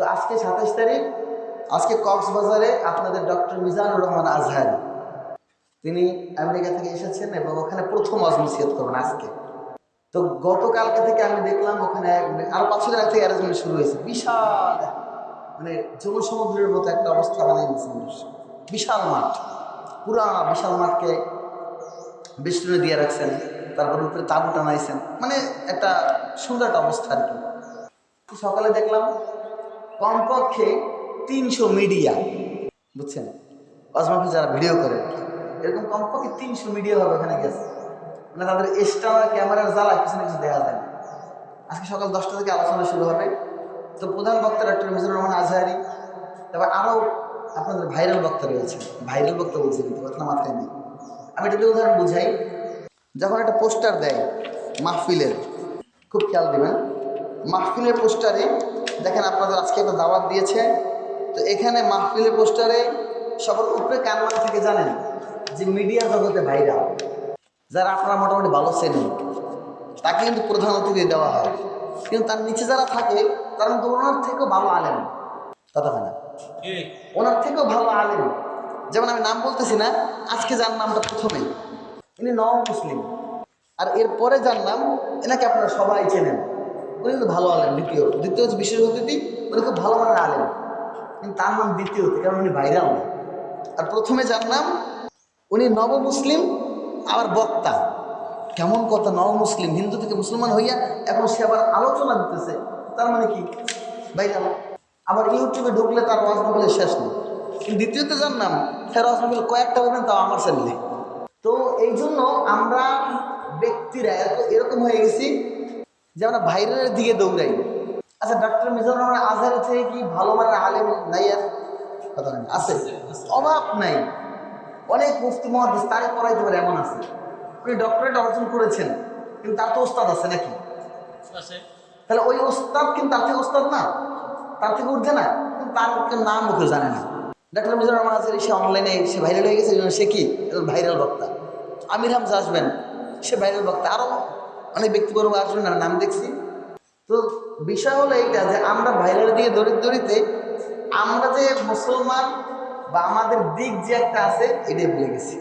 তো আজকে সাতাশ তারিখ, আজকে কক্সবাজারে আপনাদের ডক্টর মিজানুর রহমান আজহারি। তিনি আমেরিকা থেকে এসেছেন এবং ওখানে প্রথম অজমসিয়ত করবেন আজকে। তো গতকালকে থেকে আমি দেখলাম ওখানে মানে আরও পাঁচ ছয় থেকে অ্যারেঞ্জমেন্ট শুরু হয়েছে। বিশাল মানে জনসমুদ্রের মতো একটা অবস্থা বানিয়ে দিয়েছে বিশাল মাঠ। পুরা বিশাল মাঠকে বেষ্টনে দিয়ে রাখছেন, তারপর উপরে তাবু টানাইছেন। মানে একটা সুন্দর একটা অবস্থা আর কি। সকালে দেখলাম কমপক্ষে তিনশো মিডিয়া, বুঝছেন? অজমাফি যারা ভিডিও করে, এরকম কমপক্ষে তিনশো মিডিয়া হবে ওখানে গেছে মানে তাদের এক্সট্রা ক্যামেরার জ্বালা কিছু না কিছু দেখা যায়। না আজকে সকাল দশটা থেকে আলোচনা শুরু হবে। তো প্রধান বক্তা ডক্টর মিজানুর রহমান আজহারি, তারপর আরও আপনাদের ভাইরাল বক্তা রয়েছে। ভাইরাল বক্তা বলছি কিন্তু, কথা মাথায় নেই। আমি এটা উদাহরণ বুঝাই। যখন একটা পোস্টার দেয় মাহফিলের, খুব খেয়াল দেবেন, মাহফিলের পোস্টারে দেখেন আপনাদের আজকে একটা দাওয়াত দিয়েছে। তো এখানে মাহফিলের পোস্টারে সবার উপরে কানমান থেকে জানেন যে মিডিয়া জগতে ভাইরাল যারা আপনারা মোটামুটি ভালো শ্রেণি তাকে কিন্তু প্রধান অতিথি দেওয়া হয়। কিন্তু তার নিচে যারা থাকে তারা কিন্তু ওনার থেকেও ভালো আলেন কথা হয় না? ওনার থেকেও ভালো আলেন যেমন আমি নাম বলতেছি না আজকে যার নামটা প্রথমে ইনি নব মুসলিম। আর এরপরে যার নাম এনাকে আপনারা সবাই চেনেন। উনি কিন্তু ভালো আলেন দ্বিতীয়। দ্বিতীয় হচ্ছে বিশেষ অতিথি উনি খুব ভালো মানের আলেন কিন্তু তার নাম দ্বিতীয় কারণ উনি ভাইরাল না আর প্রথমে যার নাম, উনি নব মুসলিম আবার বক্তা। কেমন কথা নব মুসলিম হিন্দু থেকে মুসলমান হইয়া এখন সে আবার আলোচনা দিতেছে। তার মানে কি? ভাইরাল আবার ইউটিউবে ঢুকলে তার ওয়াজ মাহফিলের শেষ নেই। কিন্তু দ্বিতীয়তে যার নাম হ্যাঁ ওয়াজ মাহফিল কয়েকটা বলবেন, তাও আমার চ্যানেলে তো এই জন্য আমরা ব্যক্তিরা এরকম হয়ে গেছি যে আমরা ভাইরালের দিকে দৌড়াই। আচ্ছা ডক্টর মিজানুর রহমান আজহার থেকে কি ভালো মানের আলেম নাই আর? কথা আছে। অভাব নাই। অনেক মুফতি মহাদিস তারে পড়াইতে পারে এমন আছে। উনি ডক্টরেট অর্জন করেছেন কিন্তু তার তো ওস্তাদ আছে নাকি? তাহলে ওই ওস্তাদ কিন্তু তার থেকে ওস্তাদ না। তার থেকে উঠছে না। কিন্তু তার নাম মুখে জানে না। ডাক্তার মিজানুর রহমান আজহারি সে অনলাইনে সে ভাইরাল হয়ে গেছে সে কি? ভাইরাল বক্তা। আমির হামজা আসবেন সে ভাইরাল বক্তা। আরও অনেক ব্যক্তিবর্গ আসলে না, নাম দেখছি। তো বিষয় হলো এইটা যে আমরা ভাইরাল দিয়ে দরিদ দরিতে আমরা যে মুসলমান বা আমাদের দিক যে একটা আছে, এটাই ভুলে গেছি।